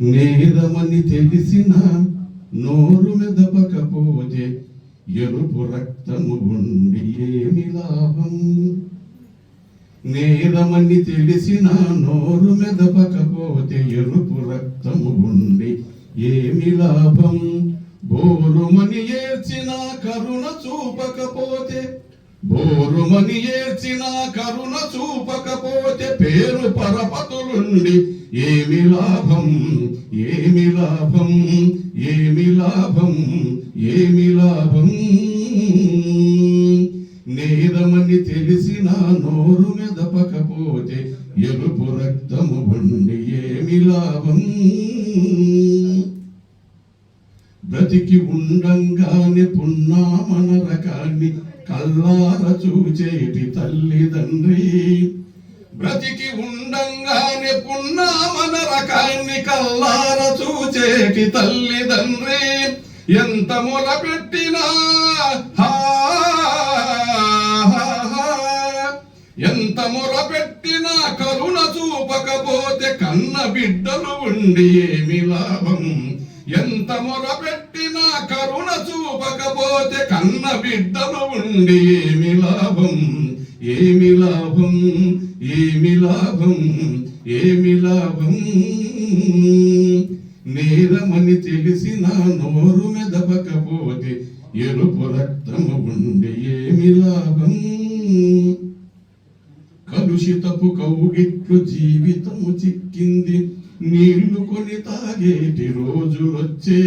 నేరమని తెలిసిన నోరు మెదపకపోతే ఎరుపు రక్తము ఉండి ఏమి లాభం? నేరమని తెలిసిన నోరు మెదపకపోతే ఎరుపు రక్తము ఉండి ఏమి లాభం? బోరుమని ఏర్చిన కరుణ చూపకపోతే బోరుమని ఏర్చిన కరుణ చూపకపోతే పేరు పరపతులుండి. ఏమి లాభం? ఏమి లాభం? ఏమి లాభం? ఏమి లాభం? నేరమని తెలిసిన నోరు మెదపకపోతే ఎరుపు రక్తము ఉండి ఏమి లాభం? బ్రతికి ఉండంగానే పున్నామన రకాన్ని కల్లార చూచేటి తల్లి తండ్రి. బ్రతికి ఉండంగానే పున్నామన రకాన్ని కల్లార చూచేటి తల్లి తండ్రి. ఎంత మొలపెట్టినా హా హా, హా. ఎంత మొరపెట్టినా కరుణ చూపకపోతే కన్న బిడ్డలు ఉండి ఏమి లాభం? ఎంత మొరపెట్టినా కరుణ లేకపోతే కన్న బిడ్డలు ఉండి ఏమి లాభం? ఏమి లాభం? ఏమి లాభం? ఏమి లాభం? నేరమని తెలిసిన నోరు మెదపకపోతే ఎరుపు రక్తము ఉండి ఏమి లాభం? కలుషితపు కౌగిట్లు జీవితము చిక్కింది. నీళ్ళు కొని తాగేటి రోజులొచ్చే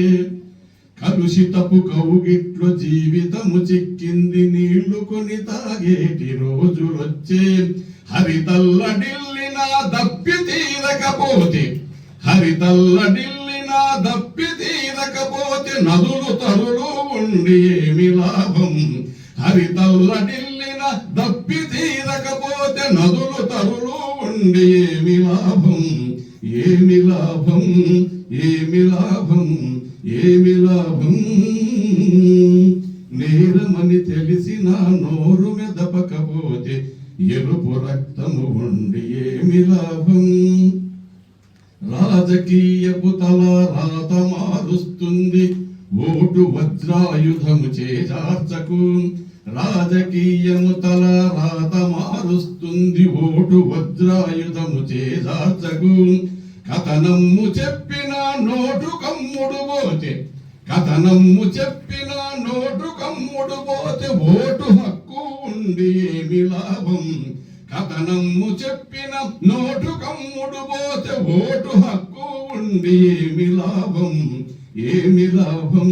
కలుషితపు కౌగిట్లు జీవితము చిక్కింది. నీళ్ళు కొని తాగేటి రోజులొచ్చే హరితల్లడిల్లిన దప్పి తీరకపోతే హరితల్లడిల్లిన దప్పి తీరకపోతే నదులు తరులు ఉండి ఏమి లాభం? హరితల్లడిల్లిన దప్పి తీరకపోతే నదులు తరులు ఉండి ఏమి లాభం? ఏమి లాభం? ఏమి లాభం? ఏమి లాభం? నేరమని తెలిసిన నోరు మెదపకపోతే ఎరుపు రక్తము ఉండి ఏమి లాభం? రాజకీయపు తల రాత మారుస్తుంది. ఓటు వజ్రాయుధము చేజార్చకు. రాజకీయము తల రాత మారుస్తుంది. ఓటు వజ్రాయుధము చేజార్చకు. కథనమ్ము చెప్పిన నోటు కమ్ముడు పోతే కథనమ్ము చెప్పిన నోటు కమ్ముడు పోతే ఓటు హక్కు ఉండి ఏమి లాభం? కథనమ్ము చెప్పిన నోటు కమ్ముడు పోతే ఓటు హక్కు ఉండి ఏమి లాభం? ఏమి లాభం?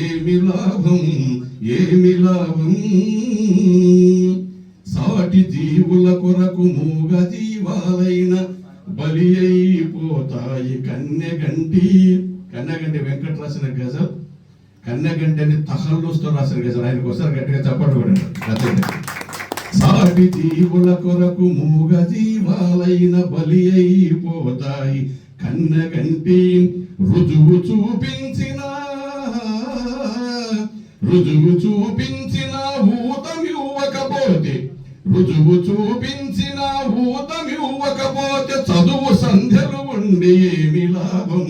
ఏమి లాభం? ఏమి లాభం? సాటి జీవుల కొరకు మూగ జీవాలైన బలి అయిపోతాయి కన్నెగంటి కన్నెగంటి వెంకట రాసిన గజల్ కన్నెగంటి అని తహల్లుస్తూ రాసిన గజల్. ఆయనకు ఒకసారి గట్టిగా చప్పట్లు కూడా. సాటి జీవుల కొరకు మూగ జీవాలైన బలి అయిపోతాయి. కన్నగంటి రుజువు చూపించిన రుజువు చూపించిన భూతం ఇవ్వకపోతే రుజువు చూపించిన భూతం ఇవ్వకపోతే సంధ్యలు ఏమి లాభం?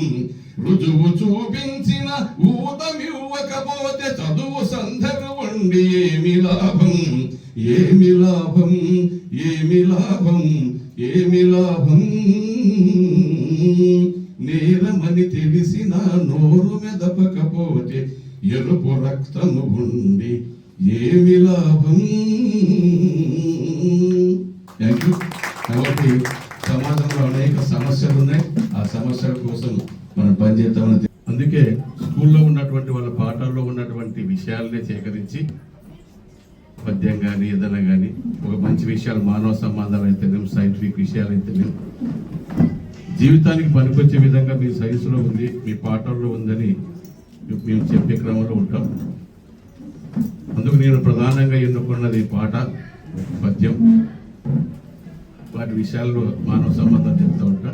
రుజువు చూపించిన ఊతమివ్వకపోతే చదువు సంధ్యలు ఉండి ఏమి లాభం? ఏమి లాభం? ఏమి లాభం? ఏమి లాభం? నేరమని తెలిసిన నోరు మెదపకపోతే ఎరుపు రక్తము ఉండి ఏమి లాభం? థ్యాంక్ యూ కాబట్టి సమాజంలో అనేక సమస్యలు ఉన్నాయి ఆ సమస్యల కోసం మనం పనిచేద్దామని తె- అందుకే స్కూల్లో ఉన్నటువంటి వాళ్ళ పాఠాల్లో ఉన్నటువంటి విషయాలనే సేకరించి పద్యం కానీ ఏదైనా కానీ ఒక మంచి విషయాలు మానవ సంబంధాలు అయితేనేం సైంటిఫిక్ విషయాలు అయితేనేం జీవితానికి పనికొచ్చే విధంగా మీ సైన్స్లో ఉంది మీ పాఠాల్లో ఉందని మేము చెప్పే క్రమంలో ఉంటాం. అందుకు నేను ప్రధానంగా ఎన్నుకున్నది పాట పద్యం. వాటి విషయాల్లో మానవ సంబంధం చెప్తూ ఉంటా.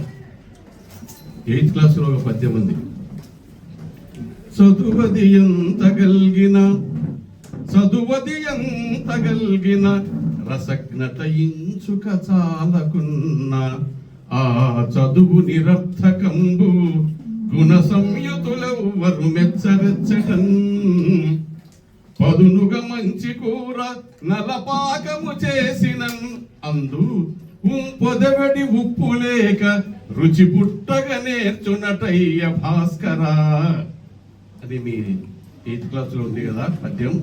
ఎయిత్ క్లాస్లో ఒక పద్యం ఉంది. చదువది ఎంత కలిగిన చదువది ఎంత కలిగిన రసజ్ఞతయించుక చాలకున్న ఆ చదువు నిరర్థకంబు గుణ సంయుతులెవ్వరు మెచ్చరెచ్చటం. పదునుగ మంచి కూర నలపాకము చేసిన. అందు పొదవడి ఉప్పు లేక రుచి పుట్టగ నేర్చునటయ్య భాస్కరా. అది మీ ఎయిత్ క్లాస్లో ఉంది కదా పద్యం.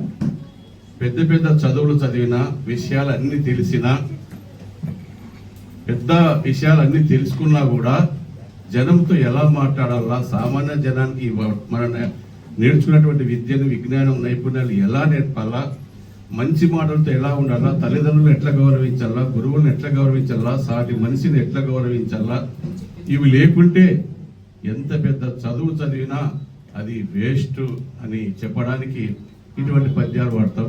పెద్ద పెద్ద చదువులు చదివిన విషయాలన్నీ తెలిసిన పెద్ద విషయాలన్నీ తెలుసుకున్నా కూడా జనంతో ఎలా మాట్లాడాలా సామాన్య జనానికి మన నేర్చుకున్నటువంటి విద్యను విజ్ఞానం నైపుణ్యాలు ఎలా నేర్పాలా మంచి మాటలతో ఎలా ఉండాలా తల్లిదండ్రులను ఎట్లా గౌరవించాలా గురువులను ఎట్లా గౌరవించాలా సాటి మనిషిని ఎట్లా గౌరవించాలా ఇవి లేకుంటే ఎంత పెద్ద చదువు చదివినా అది వేస్ట్ అని చెప్పడానికి ఇటువంటి పద్యాలు వాడతాం.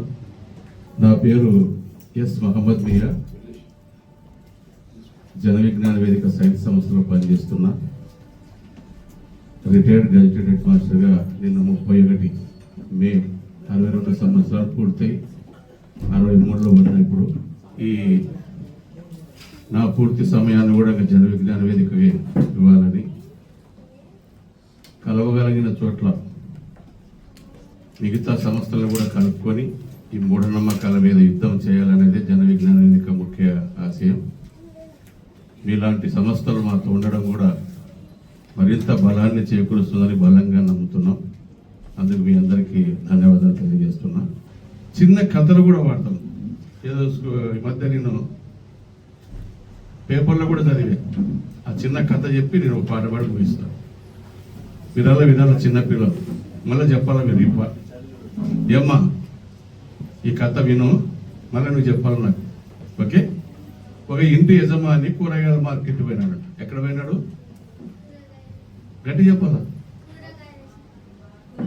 నా పేరు ఎస్ మహమ్మద్ మీరా జన విజ్ఞాన వేదిక సైన్స్ సంస్థలో పనిచేస్తున్నా. రిటైర్డ్ గ్రాడ్యుయేట్ హెడ్ మాస్టర్గా నిన్న ముప్పై ఒకటి మే అరవై రెండు సంవత్సరాలు పూర్తయి. అరవై మూడులో ఉన్నా ఇప్పుడు. ఈ నా పూర్తి సమయాన్ని కూడా జన విజ్ఞాన వేదికకి ఇవ్వాలని కలవగలిగిన చోట్ల మిగతా సంస్థలను కూడా కనుక్కొని ఈ మూఢనమ్మకాల మీద యుద్ధం చేయాలనేది జన విజ్ఞాన వేదిక ముఖ్య ఆశయం. మీలాంటి సంస్థలు మాతో ఉండడం కూడా మరింత బలాన్ని చేకూరుస్తుందని బలంగా నమ్ముతున్నాం. అందుకు మీ అందరికీ ధన్యవాదాలు తెలియజేస్తున్నా. చిన్న కథలు కూడా వాడతాం. ఏదో ఈ మధ్య నేను పేపర్లో కూడా చదివే. ఆ చిన్న కథ చెప్పి నేను ఒక పాట పాడి ముగిస్తాను విధాల విధాల చిన్నపిల్లలు మళ్ళీ చెప్పాలా మీరు? ఇప్ప ఏమ్మా? ఈ కథ విను. మళ్ళీ నువ్వు చెప్పాలి నాకు. ఓకే? ఒక ఇంటి యజమాని కూరగాయల మార్కెట్ పోయినాడు. ఎక్కడ పోయినాడు? గట్టి చెప్పాలా?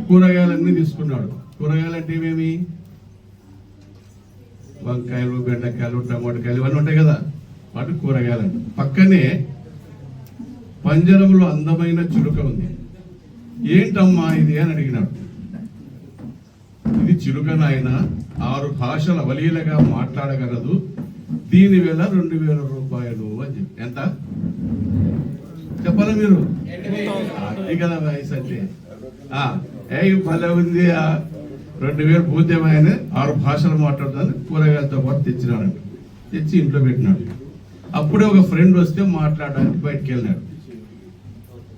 కూరగాయలన్నీ తీసుకున్నాడు. కూరగాయలు అంటే ఏమేమి? వంకాయలు బెండకాయలు టమాటకాయలు ఇవన్నీ ఉంటాయి కదా. వాటి కూరగాయలు. పక్కనే పంజరంలో అందమైన చురుక ఉంది. ఏంటమ్మా ఇది అని అడిగినాడు. ఇది చిలుకనాయన ఆరు భాషల వలీలగా మాట్లాడగలదు. దీని వేల రెండు వేల రూపాయలు అని చెప్పి. ఎంత? చెప్పాలా మీరు? అది కదా వయసు అంటే. ఏ భలే ఉంది ఆ, రెండు వేలు పూర్తమైన ఆరు భాషలు మాట్లాడుతాను కూరగాయలతో పాటు తెచ్చినాడు తెచ్చి ఇంట్లో పెట్టినాడు. అప్పుడే ఒక ఫ్రెండ్ వస్తే మాట్లాడడానికి బయటకు వెళ్ళినాడు.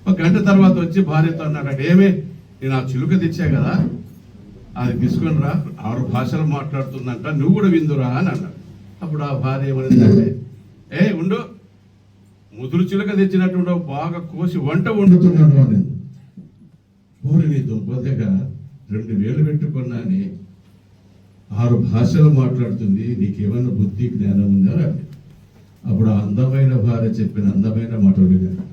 ఒక గంట తర్వాత వచ్చి భార్యతో అన్నాడు ఏమే నేను ఆ చిలుక తెచ్చా కదా? అది తీసుకొని రా. ఆరు భాషలు మాట్లాడుతుందంట. నువ్వు కూడా విందురా అని అన్నాడు. అప్పుడు ఆ భార్య ఏమనిందంటే ఏ ఉండు. ముదురు చిలుక తెచ్చినట్టు బాగా కోసి వంట వండుతున్నాడు అని. ఊరి నీ దుబ్బదగా రెండు వేలు పెట్టుకున్నాని ఆరు భాషలు మాట్లాడుతుంది. నీకేమైనా బుద్ధి జ్ఞానం ఉందా అప్పుడు ఆ అందమైన భార్య చెప్పిన అందమైన మాటలు విన్నాడు.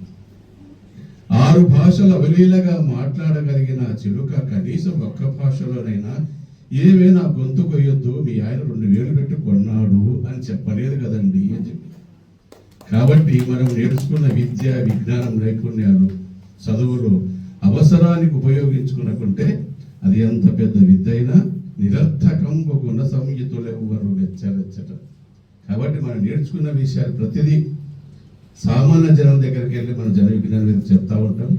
ఆరు భాషల అవలీలగా మాట్లాడగలిగిన చిలుక కనీసం ఒక్క భాషలోనైనా ఏమైనా గొంతు కొయ్యొద్దు మీ ఆయన రెండు వేలు పెట్టి కొన్నాడు అని చెప్పలేదు కదండి అని చెప్పి. కాబట్టి మనం నేర్చుకున్న విద్య విజ్ఞానం నైపుణ్యాలు చదువులు అవసరానికి ఉపయోగించుకున్నకుంటే అది ఎంత పెద్ద విద్య అయినా నిరర్థకం గుణ సంయుతులు ఎవ్వరు వెచ్చరెచ్చట కాబట్టి మనం నేర్చుకున్న విషయాలు ప్రతిదీ సామాన్య జనం దగ్గరికి వెళ్ళి మన జన విజ్ఞానం చెప్తా ఉంటాం.